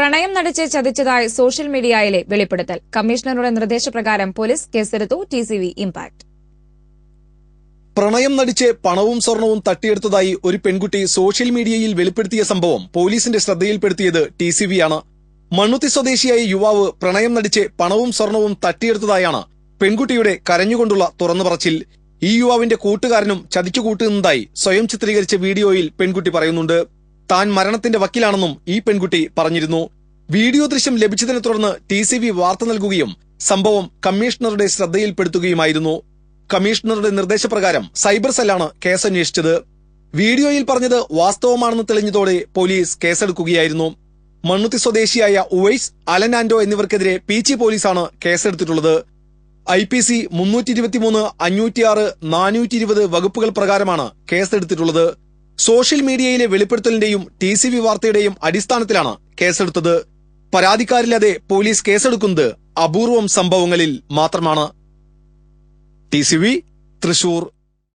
പ്രണയം നടിച്ച് ചതിച്ചതായി സോഷ്യൽ മീഡിയയിലെ വെളിപ്പെടുത്തൽ. കമ്മീഷണറുടെ നിർദ്ദേശപ്രകാരം പോലീസ് കേസെടുത്തു ടി സി വി ഇംപാക്ട് പ്രണയം നടിച്ച് പണവും സ്വർണവും തട്ടിയെടുത്തതായി ഒരു പെൺകുട്ടി സോഷ്യൽ മീഡിയയിൽ വെളിപ്പെടുത്തിയ സംഭവം പോലീസിന്റെ ശ്രദ്ധയിൽപ്പെടുത്തിയത് ടി സി വി ആണ് മണ്ണുത്തി സ്വദേശിയായ യുവാവ് പ്രണയം നടിച്ച് പണവും സ്വർണവും തട്ടിയെടുത്തതായാണ് പെൺകുട്ടിയുടെ കരഞ്ഞുകൊണ്ടുള്ള തുറന്നു പറച്ചിൽ ഈ യുവാവിന്റെ കൂട്ടുകാരനും ചതിച്ചു കൂട്ടുന്നതായി സ്വയം ചിത്രീകരിച്ച വീഡിയോയിൽ പെൺകുട്ടി പറയുന്നുണ്ട്. താൻ മരണത്തിന്റെ വക്കിലാണെന്നും ഈ പെൺകുട്ടി പറഞ്ഞിരുന്നു. വീഡിയോ ദൃശ്യം ലഭിച്ചതിനെ തുടർന്ന് ടി സി ബി വാർത്ത നൽകുകയും സംഭവം കമ്മീഷണറുടെ ശ്രദ്ധയിൽപ്പെടുത്തുകയുമായിരുന്നു. കമ്മീഷണറുടെ നിർദ്ദേശപ്രകാരം സൈബർ സെല്ലാണ് കേസ് അന്വേഷിച്ചത് വീഡിയോയിൽ പറഞ്ഞത് വാസ്തവമാണെന്ന് തെളിഞ്ഞതോടെ പോലീസ് കേസെടുക്കുകയായിരുന്നു. മണ്ണുത്തി സ്വദേശിയായ ഉവൈസ് അലൻ ആന്റോ എന്നിവർക്കെതിരെ പീച്ചി പോലീസാണ് കേസെടുത്തിട്ടുള്ളത്. ഐ പി സി മുന്നൂറ്റി ഇരുപത്തിമൂന്ന് അഞ്ഞൂറ്റിയാറ് നാനൂറ്റി ഇരുപത് വകുപ്പുകൾ പ്രകാരമാണ് കേസെടുത്തിട്ടുള്ളത്. സോഷ്യൽ മീഡിയയിലെ വെളിപ്പെടുത്തലിന്റെയും ടി സി വി വാർത്തയുടെയും അടിസ്ഥാനത്തിലാണ് കേസെടുത്തത്. പരാതിക്കാരില്ലാതെ പോലീസ് കേസെടുക്കുന്നത് അപൂർവം സംഭവങ്ങളിൽ മാത്രമാണ്. T C V Thrissur.